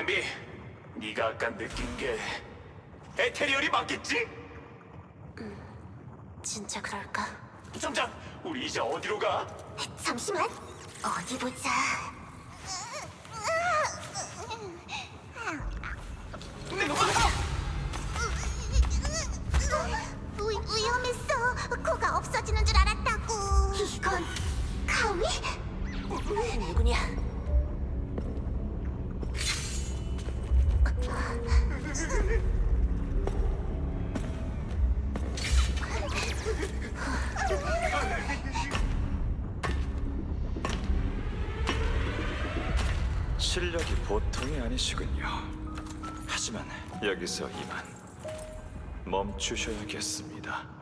담비, 네가 아까 느낀 게 에테리얼이 맞겠지? 진짜 그럴까? 점장, 우리 이제 어디로 가? 잠시만. 어디 보자. 내가! 위, 위험했어. 코가 없어지는 줄 알았다 실력이 보통이 아니시군요. 하지만 여기서 이만 멈추셔야겠습니다.